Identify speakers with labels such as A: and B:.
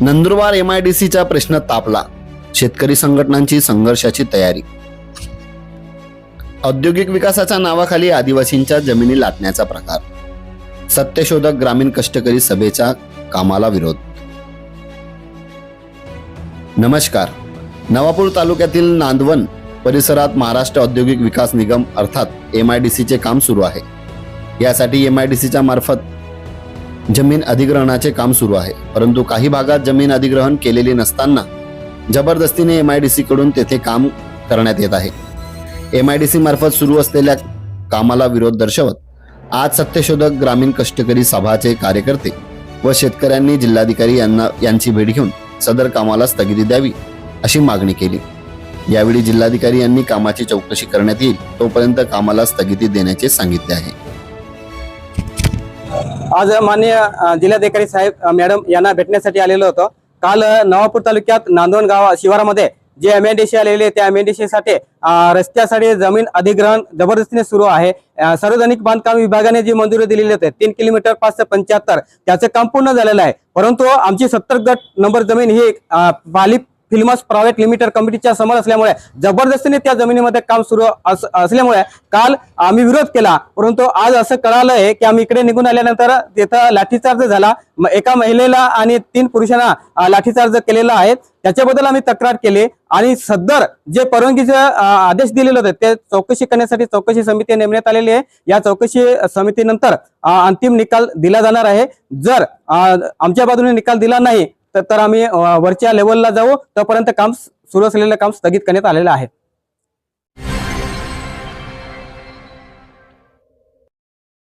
A: Nandurbar M I D सीचा प्रश्न तापला. शेतकरी संघटनांची संघर्षाची तयारी. औद्योगिक विकासाच्या नावाखाली आदिवासींच्या जमिनी लाटण्याचा प्रकार. सत्यशोधक ग्रामीण कष्टकरी सभेच्या कामाला विरोध. नमस्कार. नवापूर तालुक्यातील नांदवन परिसरात महाराष्ट्र औद्योगिक विकास निगम अर्थात एम आय डी सीचे काम सुरू आहे. यासाठी एम आय डी सीच्या मार्फत जमीन अधिग्रहणाचे काम सुरू आहे. परंतु काही भागात जमीन अधिग्रहण केलेले नसताना जबरदस्तीने एम आय डी सी कडून तेथे काम करण्यात येत आहे. एम आय डी सी मार्फत सुरू असलेल्या कामाला विरोध दर्शवत आज सत्यशोधक ग्रामीण कष्टकरी सभाचे कार्यकर्ते व शेतकऱ्यांनी जिल्हाधिकारी यांना यांची भेट घेऊन सदर कामाला स्थगिती द्यावी अशी मागणी केली. यावेळी जिल्हाधिकारी यांनी कामाची चौकशी करण्यात येईल तोपर्यंत कामाला स्थगिती देण्याचे सांगितले आहे.
B: आज माननीय जिल्हाधिकारी साहेब मॅडम यांना भेटण्यासाठी आलेलो होतो. काल नवापूर तालुक्यात नांदवण गाव शिवारामध्ये जे एमएनडीसी आलेले त्या एमएनडीसी साठी अ, रस्त्यासाठी जमीन अधिग्रहण जबरदस्तीने सुरू आहे. सार्वजनिक बांधकाम विभागाने जी मंजुरी दिलेली होती तीन किलोमीटर पाचशे पंच्याहत्तर त्याचं काम पूर्ण झालेलं आहे. परंतु आमची सत्तर गट नंबर जमीन ही अ, फिल्मस प्रायव्हेट लिमिटेड कमिटीच्या समोर असल्यामुळे जबरदस्तीने त्या जमिनीमध्ये काम सुरू अस- असल्यामुळे काल आम्ही विरोध केला. परंतु आज असं कळालंय की आम्ही इकडे निघून आल्यानंतर तिथं लाठीचार्ज झाला. म- एका महिलेला आणि तीन पुरुषांना लाठीचार्ज केलेला आहे. त्याच्याबद्दल आम्ही तक्रार केली आणि सदर जे परवानगीचे आदेश दिलेले होते ते चौकशी करण्यासाठी चौकशी समिती नेमण्यात आलेली आहे. या चौकशी समितीनंतर अंतिम निकाल दिला जाणार आहे. जर आमच्या बाजूने निकाल दिला नाही तर आम्ही वरच्या लेवलला जाऊ तोपर्यंत काम सुरू असलेलं काम स्थगित करण्यात आलेलं आहे.